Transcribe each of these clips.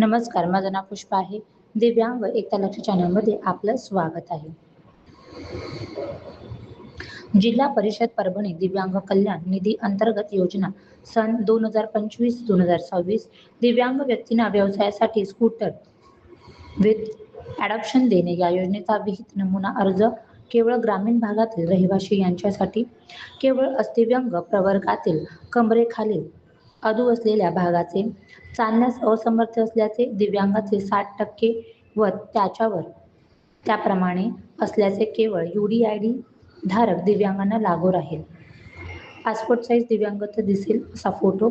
नमस्कार माझं नाव पुष्पा आहे. दिव्यांग एकता लक्ष चॅनलमध्ये आपलं स्वागत आहे. जिल्हा परिषद परभणी दिव्यांग कल्याण निधी अंतर्गत योजना सन दोन हजार पंचवीस दोन हजार सव्वीस. दिव्यांग व्यक्तींना व्यवसायासाठी स्कूटर विथ ॲडॉप्शन देणे या योजनेचा विहित नमुना अर्ज केवळ ग्रामीण भागातील रहिवासी यांच्यासाठी केवळ अस्थिव्यंग प्रवर्गातील कमरेखालील अधू असलेल्या भागाचे चालण्यास असमर्थ असल्याचे दिव्यांगाचे साठ टक्के व त्याच्यावर. त्याप्रमाणे असल्याचे केवळ यू डी आय डी धारक दिव्यांगांना लागू राहील. पासपोर्ट साईज दिव्यांगत दिसेल असा फोटो.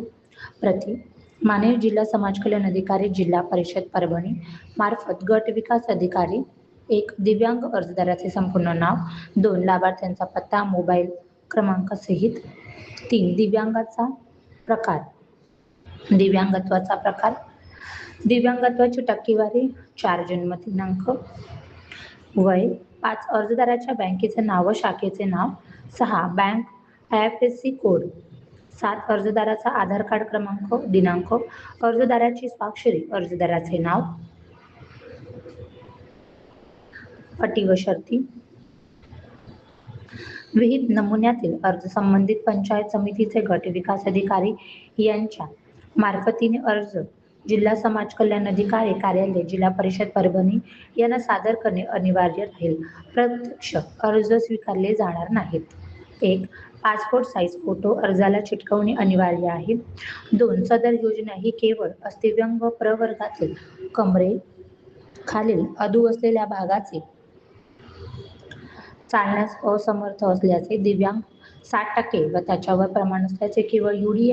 प्रति माने जिल्हा समाज कल्याण अधिकारी जिल्हा परिषद परभणी मार्फत गट विकास अधिकारी एक दिव्यांग अर्जदाराचे संपूर्ण नाव दोन लाभार्थ्यांचा पत्ता मोबाईल क्रमांक सहित तीन दिव्यांगाचा प्रकार. दिव्यांगत्वाचा प्रकार. दिव्यांगत्वाची टक्केवारी चार जन्म दिनांक. वय पाच अर्जदाराच्या बँकेचे नाव व शाखेचे नाव. सहा bank I F S C code. सात अर्जदाराचा आधार कार्ड क्रमांक दिनांक. अर्जदाराची स्वाक्षरी अर्जदाराचे नाव. अटी व शर्ती. विहित नमुन्यातील अर्ज संबंधित पंचायत समितीचे गट विकास अधिकारी यांच्या मार्फतीने अर्ज. जिल्हा समाज कल्याण अधिकारी कार्यालय जिल्हा परिषद परभणी यांना सादर करणे अनिवार्य राहील. प्रत्यक्ष अर्ज स्वीकारले जाणार नाहीत. एक पासपोर्ट साईज फोटो अर्जाला चिटकवणे अनिवार्य आहे. दोन सदर योजना ही केवळ अस्थिव्यंग प्रवर्गातील कमरे खालील अधू असलेल्या भागाचे चालण्यास असमर्थ असल्याचे दिव्यांग साठ टक्के व त्याच्यावर प्रमाण असल्याचे केवळ यू डी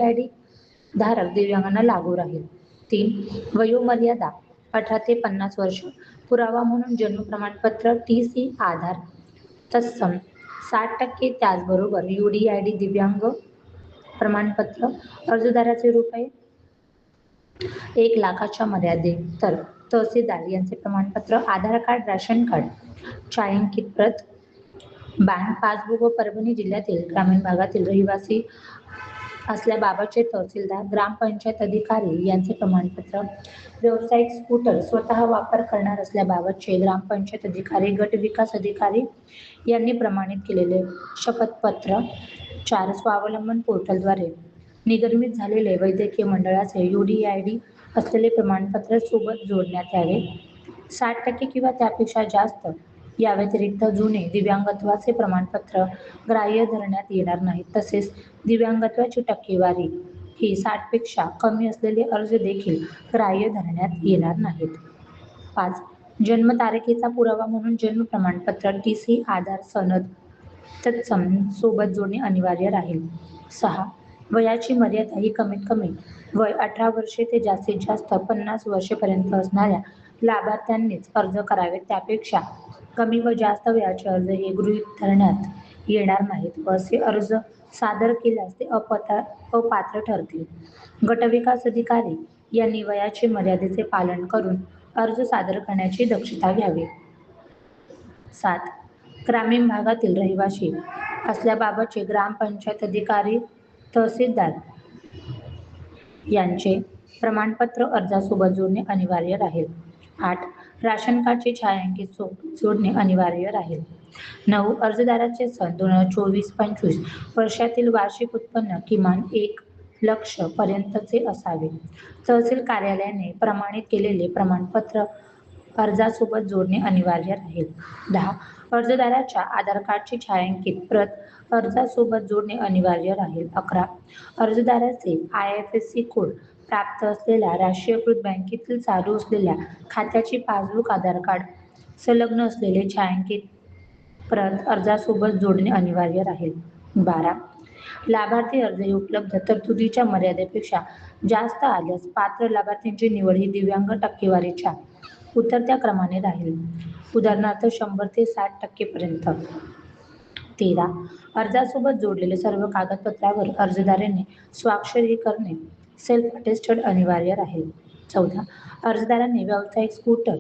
धारक दिव्यांगांना लागू राहील. तीन वयोमर्यादा अठरा ते पन्नास वर्ष पुरावा म्हणून जन्म प्रमाणपत्र टी सी आधार तत्सम. साठ टक्के त्याचबरोबर यू डी आय डी दिव्यांग प्रमाणपत्र अर्जदाराचे रुपये एक लाखाच्या मर्यादेत तर तहसीलदार यांचे प्रमाणपत्र आधार कार्ड राशन कार्ड छायांकित प्रत बँक पासबुक व परभणी जिल्ह्यातील ग्रामीण भागातील रहिवासी असल्याबाबतचे तहसीलदार ग्रामपंचायत अधिकारी यांचे प्रमाणपत्र व्यावसायिक स्कूटर स्वतः वापर करणार असल्याबाबतचे ग्रामपंचायत अधिकारी गट विकास अधिकारी यांनी प्रमाणित केलेले शपथपत्र चार स्वावलंबन पोर्टलद्वारे निगर्मित झालेले वैद्यकीय मंडळाचे यू डी आय डी असलेले प्रमाणपत्र सोबत जोडण्यात यावे. साठ टक्के किंवा त्यापेक्षा जास्त या व्यतिरिक्त जुने दिव्यांगत्वाचे प्रमाणपत्र ग्राह्य धरण्यात येणार नाहीत. तसेच दिव्यांगत्वाची टक्केवारी ही साठपेक्षा कमी असलेले अर्ज देखील ग्राह्य धरण्यात येणार नाहीत. पाच जन्मतारखेचा पुरावा म्हणून जन्म प्रमाणपत्र टी सी आधार सनद तत्सम सोबत जोडणे अनिवार्य राहील. सहा वयाची मर्यादा ही कमीत कमी वय अठरा वर्षे ते जास्तीत जास्त पन्नास वर्षेपर्यंत असणाऱ्या लाभार्थ्यांनीच अर्ज करावे त्यापेक्षा कमी व जास्त वयाचे अर्ज हे गृहीत धरण्यात येणार नाहीत. व असे अर्ज सादर केल्यास ते अपात्र अपात्र ठरतील. गटविकास अधिकारी यांनी वयाचे मर्यादेचे पालन करून अर्ज सादर करण्याची दक्षता घ्यावी. सात. ग्रामीण भागातील रहिवासी असल्याबाबतचे ग्रामपंचायत अधिकारी तहसीलदार यांचे प्रमाणपत्र अर्जासोबत जोडणे अनिवार्य राहील. आठ राशन कार्डचे छायांकित सोबत जोडणे अनिवार्य राहील. नऊ अर्जदाराचे सन दोन हजार चोवीस पंचवीस वर्षातील वार्षिक उत्पन्न किमान एक लक्ष पर्यंतचे असावे. तहसील कार्यालयाने प्रमाणित केलेले प्रमाणपत्र अर्जासोबत जोडणे अनिवार्य राहील. दहा अर्जदाराच्या आधार कार्डची छायांकित प्रत अर्जासोबत जोडणे अनिवार्य राहील. अकरा अर्जदाराचे I F S C code प्राप्त असलेल्या राष्ट्रीयकृत बँकेतील चालू असलेल्या खात्याची पासबुक आधार कार्ड संलग्न असलेले छायांकित प्रत अर्जासोबत जोडणे अनिवार्य राहील. बारा. लाभार्थी अर्ज उपलब्ध तरतुदीच्या मर्यादेपेक्षा जास्त आल्यास पात्र लाभार्थ्यांची निवड ही दिव्यांग टक्केवारीच्या उतरत्या क्रमाने राहील. उदाहरणार्थ शंभर ते साठ टक्केपर्यंत. तेरा. अर्जासोबत जोडलेले सर्व कागदपत्रावर अर्जदाराने स्वाक्षरी करणे. सेल्फ अटेस्टेड अनिवार्य राहील. चौदा अर्जदारांनी व्यावसायिक स्कूटर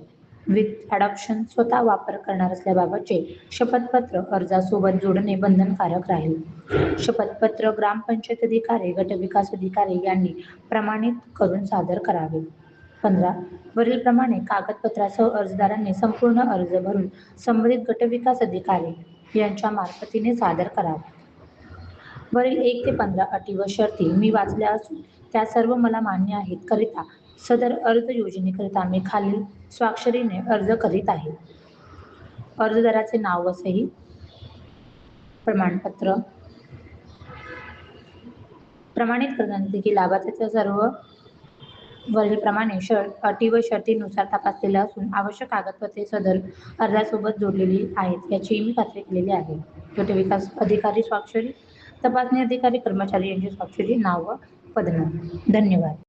विथ अडॉप्शन स्वतः वापर करणार असल्याबाबतचे शपथपत्र अर्जासोबत जोडणे बंधनकारक राहील. शपथपत्र ग्रामपंचायत अधिकारी गटविकास अधिकारी यांनी प्रमाणित करून सादर करावे. पंधरा वरीलप्रमाणे कागदपत्रासह अर्जदारांनी संपूर्ण अर्ज भरून संबंधित गटविकास अधिकारी यांच्या मार्फतीने सादर करावा. वरील एक ते पंधरा अटी व शर्ती मी वाचल्या असून त्या सर्व मला मान्य आहेत करिता. सदर अर्ज योजनेकरिता मी खालील स्वाक्षरीने अर्ज करीत आहे. अर्जदाराचे नाव व सही प्रमाणपत्र प्रमाणित करण्यासाठी की लाभार्थ्याच्या सर्व वरीलप्रमाणे शर्ट अटी व शर्तीनुसार तपासलेल्या असून आवश्यक कागदपत्रे सदर अर्जासोबत जोडलेली आहेत याची मी खात्री केलेली आहे. छोटे विकास अधिकारी स्वाक्षरी तपासणी अधिकारी कर्मचारी यांची स्वाक्षरी नाव व पदनाम धन्यवाद.